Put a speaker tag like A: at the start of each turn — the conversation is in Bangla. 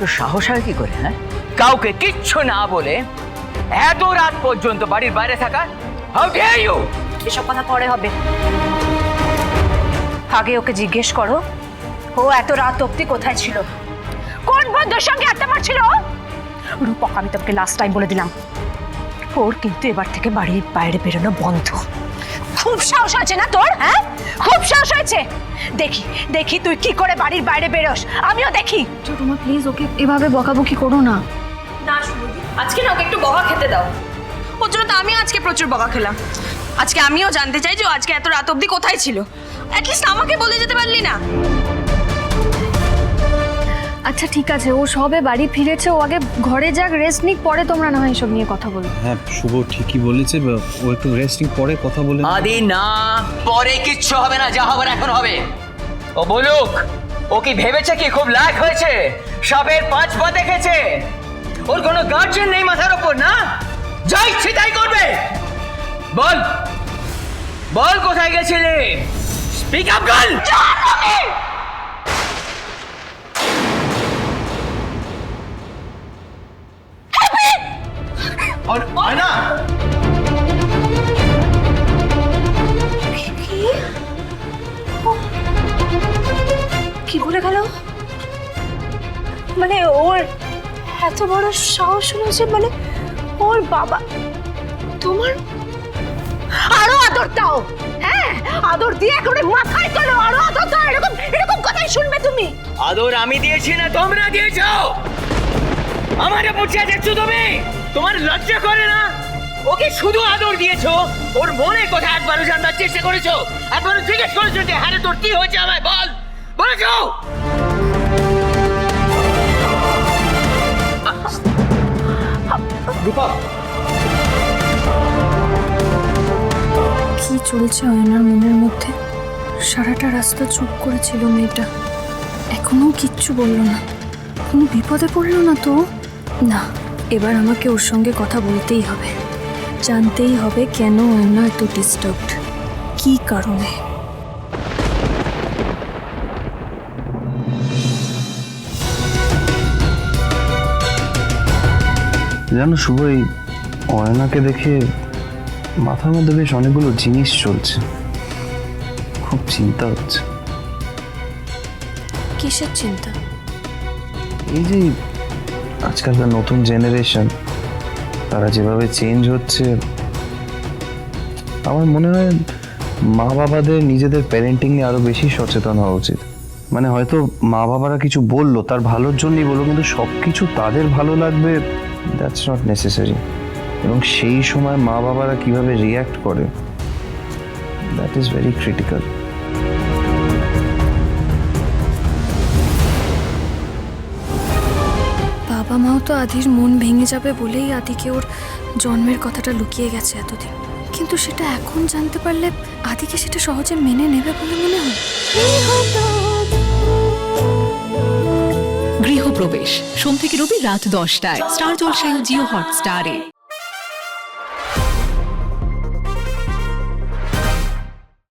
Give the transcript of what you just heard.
A: তো সাহস হয় কি করে হ্যাঁ? কাউকে কিচ্ছু না বলে এত রাত পর্যন্ত বাড়ির বাইরে থাকা হাউ ডেয়ার ইউ
B: এসব কথা পরে হবে। আগে ওকে জিজ্ঞেস করো, ও এত রাত অব্দি কোথায় ছিল? কোন বন্ধুর সঙ্গে আড্ডা মারছিল? রূপক, আমি তোকে লাস্ট টাইম বলে দিলাম। ওর কিন্তু এবার থেকে বাড়ির বাইরে বেরোনো বন্ধ। খুব সাহস হয়েছে না তোর হ্যাঁ? খুব সাহস হয়েছে। দেখি দেখি তুই কি করে বাড়ির বাইরে বেরোস। আমিও দেখি।
C: তোমার প্লিজ ওকে এভাবে বকাবকি করো না।
D: না সুরভি আজকে না ওকে একটু বকা খেতে দাও। ওর জন্য তো আমি আজকে প্রচুর বকা খেলাম। আজকে আমিও জানতে চাই যে ও আজকে এত রাত অবধি কোথায় ছিল। অ্যাটলিস্ট আমাকে বলে যেতে পারলি না।
C: আচ্ছা ঠিক আছে ও সবে বাড়ি ফিরেছে ও আগে ঘরে যাক রেস্ট নিক পরে তোমরা না হয় এসব নিয়ে কথা বলো
E: হ্যাঁ শুভ ঠিকই বলেছে ও একটু রেস্টিং পরে কথা বলে
A: আদি না পরে কিচ্ছু হবে না যা হবার এখন হবে। ও বলুক ও কি ভেবেছে কি খুব লাখ হয়েছে? সাপের পাঁচ পা দেখেছে। ওর কোনো গার্জেন নেই মাথার ওপর না? যা ইচ্ছে তাই করবে। বল বল কোথায় গেছিলে? স্পিক আপ গার্ল और आना
B: কি বলে গেল মানে ওর এত বড় সাহস হয়েছে মানে ওর বাবা তোমার আরো আদর দাও হ্যাঁ আদর দিয়ে একেবারে মাথায় তোলো আরো আদর দাও এরকম এরকম কথাই শুনবে তুমি
A: আদর আমি দিয়েছি না তোমরা দিয়েছো আমারে বুঝিয়ে দেখছো তুমি তোমার লজ্জা করে না? ওকে শুধু আদর দিয়েছ? ওর মনের কথা একবারও জানবার চেষ্টা করেছ? একবারও জিজ্ঞেস করেছ যে হ্যাঁ তোর কি হয়েছে আমায় বল? বলেছ?
C: কি চলছে অয়নার মনের মধ্যে? সারাটা রাস্তা চুপ করেছিল মেয়েটা। এখনও কিচ্ছু বলল না। কোনো বিপদে পড়ল না তো? না। এবার আমাকে ওর সঙ্গে কথা বলতেই হবে। জানতেই হবে কেন অয়না এত ডিস্টার্বড কি কারণে?
E: জানো শুভ এই অয়নাকে দেখে মাথার মধ্যে বেশ অনেকগুলো জিনিস চলছে। খুব চিন্তা হচ্ছে।
C: কিসের চিন্তা?
E: এই যে আজকালকার নতুন জেনারেশন, তারা যেভাবে চেঞ্জ হচ্ছে, আমার মনে হয় মা বাবাদের নিজেদের প্যারেন্টিং নিয়ে আরও বেশি সচেতন হওয়া উচিত। মানে হয়তো মা বাবারা কিছু বলল, তার ভালোর জন্যই বলল, কিন্তু সব কিছু তাদের ভালো লাগবে দ্যাটস নট নেসেসারি এবং সেই সময় মা বাবারা কীভাবে রিয়্যাক্ট করে দ্যাট ইজ ভেরি ক্রিটিক্যাল
C: মাও আদির মন ভেঙে যাবে বলেই আদিকে ওর জন্মের কথাটা লুকিয়ে গেছে এতদিন। কিন্তু সেটা এখন জানতে পারলে আদিকে সেটা সহজে মেনে নেবে বলে মনে হয়।
F: গৃহপ্রবেশ। সোম থেকে রবি রাত দশটায়। স্টার জলসায় জিও হটস্টারে।